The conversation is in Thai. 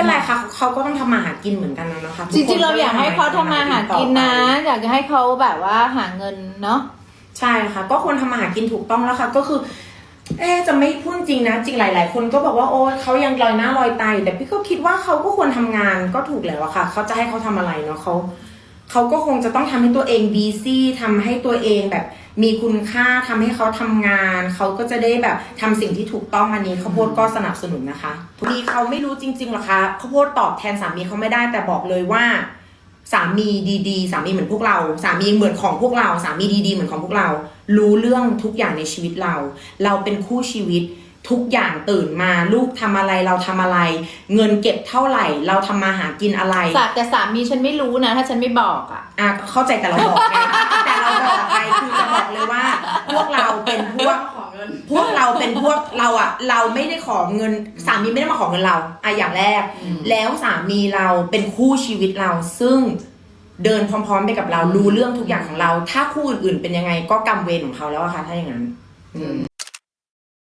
เป็นไรค่ะเขาก็ต้องทำมาหากินเหมือนกันนะนะคะจริงๆเราอยากให้เขาทำมาหากินนะต่อไปอยากจะให้เขาแบบว่าหาเงินเนาะใช่ค่ะ ก็ควรทำมาหากินถูกต้องแล้วค่ะ ก็คือ เอ๊ะจะไม่พูดจริงนะ จริงหลาย ๆ คนก็บอกว่าโอ้เขายังลอยหน้าลอยตาอยู่แต่พี่ก็คิดว่าเขาก็ควรทำงานก็ถูกแล้วอะค่ะเขาจะให้เขาทำอะไรเนาะเขา เขาก็คงจะต้องทำให้ตัวเองบีซี่ทำให้ตัวเองแบบมีคุณค่าทำให้เขาทำงาน เขาก็จะได้แบบทำสิ่งที่ถูกต้องอันนี้ข้าวโพดก็สนับสนุนนะคะมีเขาไม่รู้จริงๆหรอคะข้าวโพดตอบแทนสามีเขาไม่ได้แต่บอกเลยว่าสามีดีๆ สามีเหมือนพวกเรา สามีเหมือนของพวกเรา สามีดีๆ เหมือนของพวกเรา รู้เรื่องทุกอย่างในชีวิตเรา เราเป็นคู่ชีวิต ทุกอย่างตื่นมาลูกทำอะไรเราทำอะไร เงินเก็บเท่าไหร่ เราทำมาหากินอะไรสักแต่สามีฉันไม่รู้นะ ถ้าฉันไม่บอกอะอะเข้าใจแต่เราบอกไงแต่เราบอกไปคือจะบอกเลยว่า พวกเราเป็นพวกขอเงินพวกเราเป็นพวกเราอะเราไม่ได้ขอเงินสามีไม่ได้มาขอเงินเราอะอย่างแรกอืมแล้วสามีเราเป็นคู่ชีวิตเราซึ่งเดินพร้อมๆไปกับเรารู้เรื่องทุกอย่างของเรา ถ้าคู่อื่นๆเป็นยังไงก็กรรมเวรของเขาแล้วอะค่ะถ้าอย่างนั้น อืม